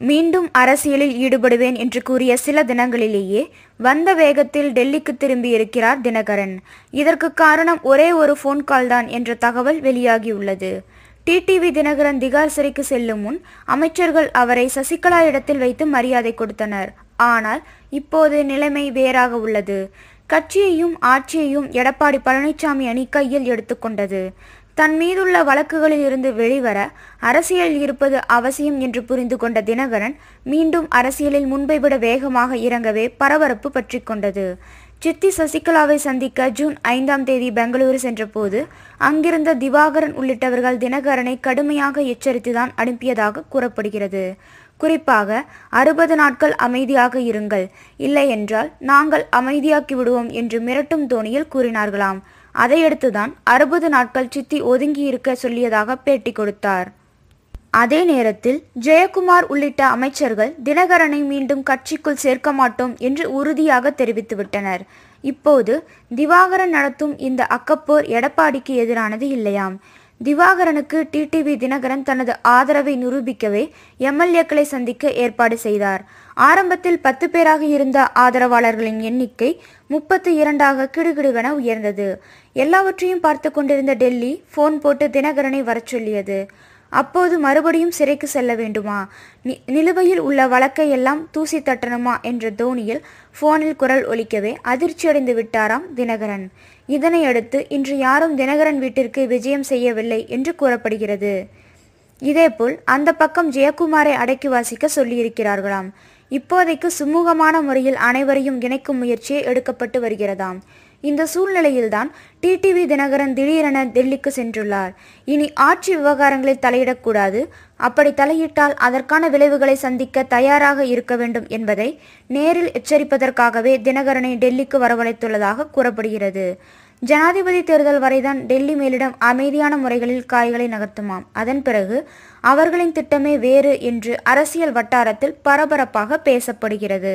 மீண்டும் அரசியலில் ஈடுபடுவேன் என்று கூறிய சில தினங்களிலேயே வந்த வேகத்தில் டெல்லிக்கு திரும்பியிருக்கிறார் தினகரன். இதற்கு காரணம் ஒரே ஒரு ஃபோன் கால் தான் என்ற தகவல் வெளியாகியுள்ளது. டிடிவி தினகரன் திகார் சிறைக்கு செல்லும் முன் அமைச்சர்கள் அவரை சசிகலா இடத்தில் வைத்து மரியாதை கொடுத்தனர். ஆனால் இப்போது நிலைமை வேறாக உள்ளது. கட்சியையும் ஆட்சியையும் எடப்பாடி பழனிசாமி அணி கையில் எடுத்துக்கொண்டது தன் மீதுள்ள வழக்குகளில் இருந்து வெளிவர அரசியல் இருப்பது அவசியம் என்று புரிந்து கொண்ட தினகரன் மீண்டும் அரசியலில் முன்பை விட வேகமாக இறங்கவே பரபரப்பு பற்றி கொண்டது. சித்தி சசிகலாவை சந்திக்க ஜூன் ஐந்தாம் தேதி பெங்களூரு சென்றபோது அங்கிருந்த திவாகரன் உள்ளிட்டவர்கள் தினகரனை கடுமையாக எச்சரித்துதான் அனுப்பியதாக கூறப்படுகிறது. குறிப்பாக அறுபது நாட்கள் அமைதியாக இருங்கள் இல்லையென்றால் நாங்கள் அமைதியாக்கி விடுவோம் என்று மிரட்டும் தோணியில் கூறினார்களாம். அதையடுத்துதான் அறுபது நாட்கள் சித்தி ஒதுங்கி இருக்க சொல்லியதாக பேட்டி கொடுத்தார். அதே நேரத்தில் ஜெயக்குமார் உள்ளிட்ட அமைச்சர்கள் தினகரனை மீண்டும் கட்சிக்குள் சேர்க்க மாட்டோம் என்று உறுதியாக தெரிவித்துவிட்டனர் இப்போது திவாகரன் நடத்தும் இந்த அக்கப்போர் எடப்பாடிக்கு எதிரானது இல்லையாம். திவாகரனுக்கு டிடிவி தினகரன் தனது ஆதரவை நிரூபிக்கவே எம்எல்ஏக்களை சந்திக்க ஏற்பாடு செய்தார். ஆரம்பத்தில் பத்து பேராக இருந்த ஆதரவாளர்களின் எண்ணிக்கை முப்பத்தி இரண்டாக கிடுகிடுவென உயர்ந்தது. எல்லாவற்றையும் பார்த்து கொண்டிருந்த டெல்லி போன் போட்டு தினகரனை வரச் சொல்லியது. அப்போது மறுபடியும் சிறைக்கு செல்ல வேண்டுமா? நி நிலுவையில் உள்ள வழக்கையெல்லாம் தூசி தட்டணுமா? என்ற தோனியில் போனில் குரல் ஒலிக்கவே அதிர்ச்சியடைந்து விட்டாராம் தினகரன். இதனையடுத்து இன்று யாரும் தினகரன் வீட்டிற்கு விஜயம் செய்யவில்லை என்று கூறப்படுகிறது. இதேபோல் அந்த பக்கம் ஜெயக்குமாரை அடக்கி வாசிக்க சொல்லியிருக்கிறார்களாம். இப்போதைக்கு சுமூகமான முறையில் அனைவரையும் இணைக்கும் முயற்சியே எடுக்கப்பட்டு வருகிறதாம். இந்த சூழ்நிலையில்தான் டிடிவி தினகரன் திடீரென டெல்லிக்கு சென்றுள்ளார். இனி ஆட்சி விவகாரங்களில் தலையிடக்கூடாது. அப்படி தலையிட்டால் அதற்கான விளைவுகளை சந்திக்க தயாராக இருக்க வேண்டும் என்பதை நேரில் எச்சரிப்பதற்காகவே தினகரனை டெல்லிக்கு வரவழைத்துள்ளதாக கூறப்படுகிறது. ஜனாதிபதி தேர்தல் வரைதான் டெல்லி மேலிடம் அமைதியான முறைகளில் காய்களை நகர்த்துமாம். அதன் பிறகு அவர்களின் திட்டமே வேறு என்று அரசியல் வட்டாரத்தில் பரபரப்பாக பேசப்படுகிறது.